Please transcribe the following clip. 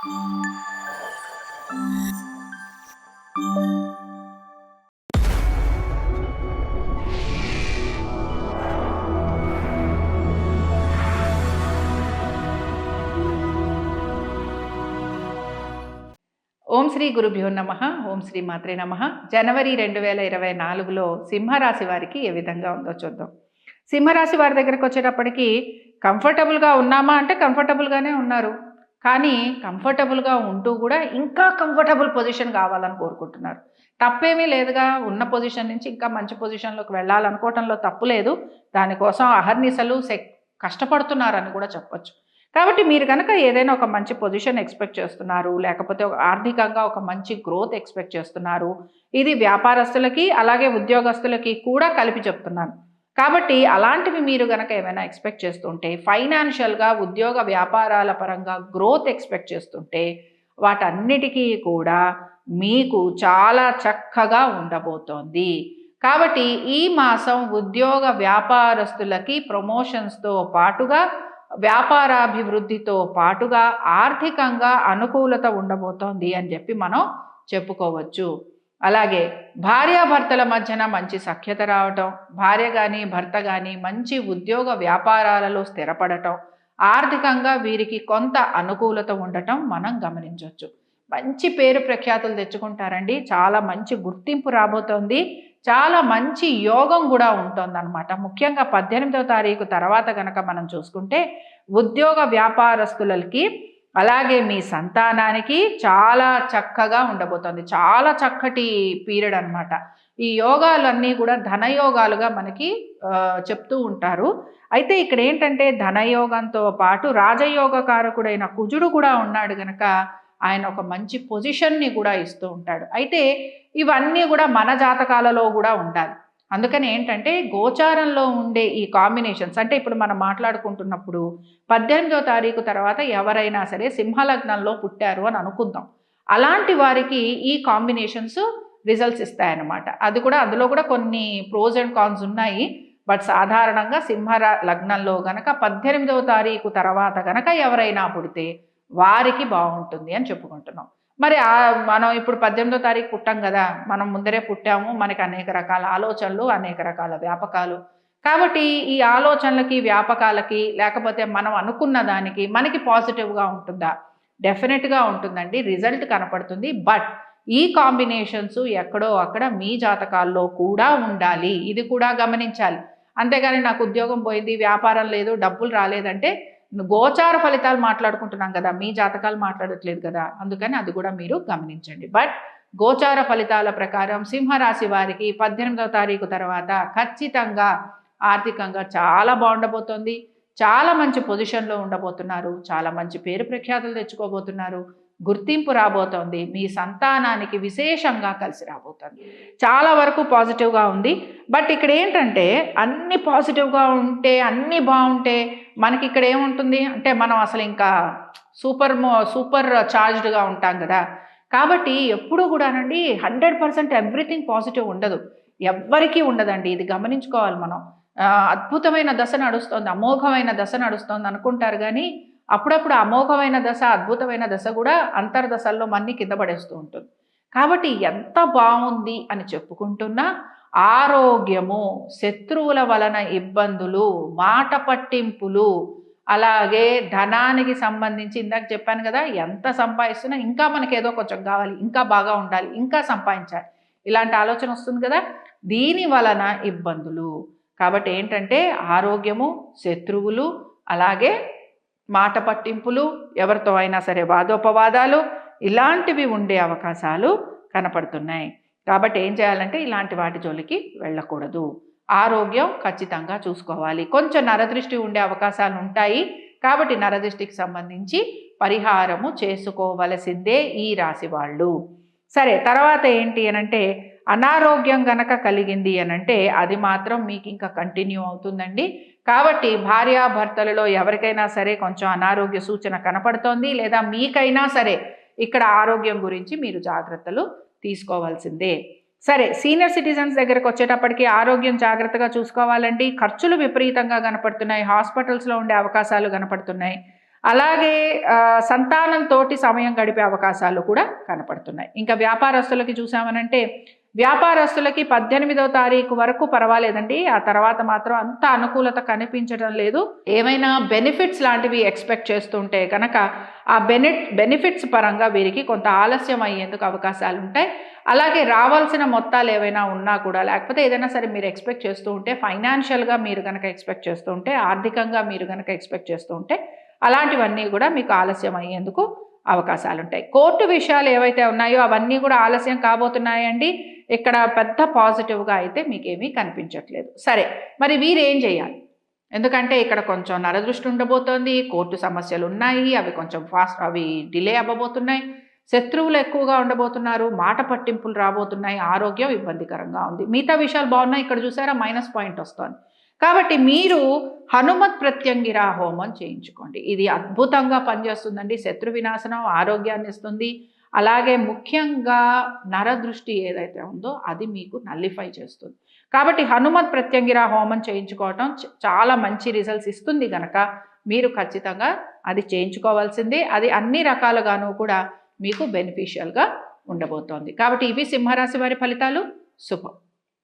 ఓం శ్రీ గురుభ్యో నమ. ఓం శ్రీ మాత్రే నమ. జనవరి రెండు వేల ఇరవై నాలుగులో సింహరాశి వారికి ఏ విధంగా ఉందో చూద్దాం. సింహరాశి వారి దగ్గరకు వచ్చేటప్పటికి కంఫర్టబుల్గా ఉన్నామా అంటే కంఫర్టబుల్గానే ఉన్నారు. కానీ కంఫర్టబుల్గా ఉంటూ కూడా ఇంకా కంఫర్టబుల్ పొజిషన్ కావాలని కోరుకుంటున్నారు. తప్పేమీ లేదుగా ఉన్న పొజిషన్ నుంచి ఇంకా మంచి పొజిషన్లోకి వెళ్ళాలనుకోవటంలో తప్పు లేదు. దానికోసం అహర్నిశలు కష్టపడుతున్నారని కూడా చెప్పొచ్చు. కాబట్టి మీరు కనుక ఏదైనా ఒక మంచి పొజిషన్ ఎక్స్పెక్ట్ చేస్తున్నారు లేకపోతే ఒక ఆర్థికంగా ఒక మంచి గ్రోత్ ఎక్స్పెక్ట్ చేస్తున్నారు ఇది వ్యాపారస్తులకి అలాగే ఉద్యోగస్తులకి కూడా కలిపి చెప్తున్నాను. కాబట్టి అలాంటివి మీరు కనుక ఏమైనా ఎక్స్పెక్ట్ చేస్తుంటే ఫైనాన్షియల్గా ఉద్యోగ వ్యాపారాల పరంగా గ్రోత్ ఎక్స్పెక్ట్ చేస్తుంటే వాటన్నిటికీ కూడా మీకు చాలా చక్కగా ఉండబోతోంది. కాబట్టి ఈ మాసం ఉద్యోగ వ్యాపారస్తులకి ప్రమోషన్స్తో పాటుగా వ్యాపారాభివృద్ధితో పాటుగా ఆర్థికంగా అనుకూలత ఉండబోతోంది అని చెప్పి మనం చెప్పుకోవచ్చు. అలాగే భార్యాభర్తల మధ్యన మంచి సఖ్యత రావటం భార్య కానీ భర్త కానీ మంచి ఉద్యోగ వ్యాపారాలలో స్థిరపడటం ఆర్థికంగా వీరికి కొంత అనుకూలత ఉండటం మనం గమనించవచ్చు మంచి పేరు ప్రఖ్యాతులు తెచ్చుకుంటారండి. చాలా మంచి గుర్తింపు రాబోతోంది. చాలా మంచి యోగం కూడా ఉంటుందన్నమాట. ముఖ్యంగా పద్దెనిమిదవ తారీఖు తర్వాత కనుక మనం చూసుకుంటే ఉద్యోగ వ్యాపారస్తులకి అలాగే మీ సంతానానికి చాలా చక్కగా ఉండబోతోంది. చాలా చక్కటి పీరియడ్ అనమాట ఈ యోగాలన్నీ కూడా ధనయోగాలుగా మనకి చెప్తూ ఉంటారు. అయితే ఇక్కడ ఏంటంటే ధనయోగంతో పాటు రాజయోగ కారకుడైన కుజుడు కూడా ఉన్నాడు గనక ఆయన ఒక మంచి పొజిషన్ని కూడా ఇస్తూ ఉంటాడు. అయితే ఇవన్నీ కూడా మన జాతకాలలో కూడా ఉండాలి. అందుకని ఏంటంటే గోచారంలో ఉండే ఈ కాంబినేషన్స్ అంటే ఇప్పుడు మనం మాట్లాడుకుంటున్నప్పుడు పద్దెనిమిదో తారీఖు తర్వాత ఎవరైనా సరే సింహలగ్నంలో పుట్టారు అని అనుకుందాం. అలాంటి వారికి ఈ కాంబినేషన్స్ రిజల్ట్స్ ఇస్తాయన్నమాట. అది కూడా అందులో కూడా కొన్ని ప్రోజ్ అండ్ కాన్స్ ఉన్నాయి. బట్ సాధారణంగా సింహ లగ్నంలో గనక పద్దెనిమిదవ తారీఖు తర్వాత గనక ఎవరైనా పుడితే వారికి బాగుంటుంది అని చెప్పుకుంటున్నాం. మరి మనం ఇప్పుడు పద్దెనిమిదో తారీఖు పుట్టాం కదా మనం ముందరే పుట్టాము మనకి అనేక రకాల ఆలోచనలు అనేక రకాల వ్యాపకాలు. కాబట్టి ఈ ఆలోచనలకి వ్యాపకాలకి లేకపోతే మనం అనుకున్న దానికి మనకి పాజిటివ్గా ఉంటుందా? డెఫినెట్గా ఉంటుందండి. రిజల్ట్ కనపడుతుంది. బట్ ఈ కాంబినేషన్స్ ఎక్కడో అక్కడ మీ జాతకాల్లో కూడా ఉండాలి. ఇది కూడా గమనించాలి. అంతేగాని నాకు ఉద్యోగం పోయింది వ్యాపారం లేదు డబ్బులు రాలేదంటే గోచార ఫలితాలు మాట్లాడుకుంటున్నాం కదా మీ జాతకాలు మాట్లాడట్లేదు కదా అందుకని అది కూడా మీరు గమనించండి. బట్ గోచార ఫలితాల ప్రకారం సింహరాశి వారికి పద్దెనిమిదవ తారీఖు తర్వాత ఖచ్చితంగా ఆర్థికంగా చాలా బాగుండబోతోంది. చాలా మంచి పొజిషన్లో ఉండబోతున్నారు. చాలా మంచి పేరు ప్రఖ్యాతులు తెచ్చుకోబోతున్నారు. గుర్తింపు రాబోతోంది. మీ సంతానానికి విశేషంగా కలిసి రాబోతోంది. చాలా వరకు పాజిటివ్గా ఉంది. బట్ ఇక్కడ ఏంటంటే అన్ని పాజిటివ్గా ఉంటే అన్నీ బాగుంటే మనకి ఇక్కడ ఏముంటుంది? అంటే మనం అసలు ఇంకా సూపర్ మో సూపర్ చార్జ్డ్గా ఉంటాం కదా. కాబట్టి ఎప్పుడూ కూడానండి హండ్రెడ్ పర్సెంట్ ఎవ్రీథింగ్ పాజిటివ్ ఉండదు. ఎవ్వరికీ ఉండదండి. ఇది గమనించుకోవాలి మనం. అద్భుతమైన దశ నడుస్తోంది అమోఘమైన దశ నడుస్తుంది అనుకుంటారు కానీ అప్పుడప్పుడు అమోఘమైన దశ అద్భుతమైన దశ కూడా అంతర్దశల్లో మన్ని కింద పడేస్తూ ఉంటుంది. కాబట్టి ఎంత బాగుంది అని చెప్పుకుంటున్నా ఆరోగ్యము శత్రువుల వలన ఇబ్బందులు మాట పట్టింపులు అలాగే ధనానికి సంబంధించి ఇందాక చెప్పాను కదా ఎంత సంపాదిస్తున్నా ఇంకా మనకి ఏదో కొంచెం కావాలి ఇంకా బాగా ఉండాలి ఇంకా సంపాదించాలి. ఇలాంటి ఆలోచన వస్తుంది కదా దీని వలన ఇబ్బందులు. కాబట్టి ఏంటంటే ఆరోగ్యము శత్రువులు అలాగే మాట పట్టింపులు ఎవరితో అయినా సరే వాదోపవాదాలు ఇలాంటివి ఉండే అవకాశాలు కనపడుతున్నాయి. కాబట్టి ఏం చేయాలంటే ఇలాంటి వాటి జోలికి వెళ్ళకూడదు. ఆరోగ్యం ఖచ్చితంగా చూసుకోవాలి. కొంచెం నరదృష్టి ఉండే అవకాశాలు ఉంటాయి. కాబట్టి నరదృష్టికి సంబంధించి పరిహారము చేసుకోవలసిందే ఈ రాశి వాళ్ళు. సరే తర్వాత ఏంటి అనంటే అనారోగ్యం గనక కలిగింది అనంటే అది మాత్రం మీకు ఇంకా కంటిన్యూ అవుతుందండి. కాబట్టి భార్యాభర్తలలో ఎవరికైనా సరే కొంచెం అనారోగ్య సూచన కనపడుతోంది లేదా మీకైనా సరే ఇక్కడ ఆరోగ్యం గురించి మీరు జాగ్రత్తలు తీసుకోవాల్సిందే. సరే సీనియర్ సిటిజన్స్ దగ్గరకు వచ్చేటప్పటికి ఆరోగ్యం జాగ్రత్తగా చూసుకోవాలండి. ఖర్చులు విపరీతంగా కనపడుతున్నాయి. హాస్పిటల్స్లో ఉండే అవకాశాలు కనపడుతున్నాయి. అలాగే ఆ, సంతానంతోటి సమయం గడిపే అవకాశాలు కూడా కనపడుతున్నాయి. ఇంకా వ్యాపారస్తులకి చూసామనంటే వ్యాపారస్తులకి పద్దెనిమిదవ తారీఖు వరకు పర్వాలేదండి. ఆ తర్వాత మాత్రం అంత అనుకూలత కనిపించడం లేదు. ఏమైనా బెనిఫిట్స్ లాంటివి ఎక్స్పెక్ట్ చేస్తుంటే కనుక ఆ బెనిట్ బెనిఫిట్స్ పరంగా వీరికి కొంత ఆలస్యం అయ్యేందుకు అవకాశాలు ఉంటాయి అలాగే రావాల్సిన మొత్తాలు ఏవైనా ఉన్నా కూడా లేకపోతే ఏదైనా సరే మీరు ఎక్స్పెక్ట్ చేస్తూ ఉంటే ఫైనాన్షియల్గా మీరు కనుక ఎక్స్పెక్ట్ చేస్తూ ఉంటే ఆర్థికంగా మీరు కనుక ఎక్స్పెక్ట్ చేస్తూ ఉంటే అలాంటివన్నీ కూడా మీకు ఆలస్యం అయ్యేందుకు అవకాశాలు ఉంటాయి కోర్టు విషయాలు ఏవైతే ఉన్నాయో అవన్నీ కూడా ఆలస్యం కాబోతున్నాయండి. ఇక్కడ పెద్ద పాజిటివ్గా అయితే మీకేమీ కనిపించట్లేదు. సరే మరి వీరేం చేయాలి? ఎందుకంటే ఇక్కడ కొంచెం నరదృష్టి ఉండబోతోంది కోర్టు సమస్యలు ఉన్నాయి అవి కొంచెం ఫాస్ట్ అవి డిలే అవ్వబోతున్నాయి శత్రువులు ఎక్కువగా ఉండబోతున్నారు మాట పట్టింపులు రాబోతున్నాయి ఆరోగ్యం ఇబ్బందికరంగా ఉంది. మిగతా విషయాలు బాగున్నాయి ఇక్కడ చూసారా? మైనస్ పాయింట్ వస్తుంది. కాబట్టి మీరు హనుమత్ ప్రత్యంగిరా హోమం చేయించుకోండి. ఇది అద్భుతంగా పనిచేస్తుందండి. శత్రు వినాశనం ఆరోగ్యాన్ని ఇస్తుంది. అలాగే ముఖ్యంగా నరదృష్టి ఏదైతే ఉందో అది మీకు నల్లిఫై చేస్తుంది. కాబట్టి హనుమత్ ప్రత్యంగిరా హోమం చేయించుకోవటం చాలా మంచి రిజల్ట్స్ ఇస్తుంది కనుక మీరు ఖచ్చితంగా అది చేయించుకోవాల్సిందే. అది అన్ని రకాలుగాను కూడా మీకు బెనిఫిషియల్గా ఉండబోతోంది. కాబట్టి ఇవి సింహరాశి వారి ఫలితాలు. శుభం.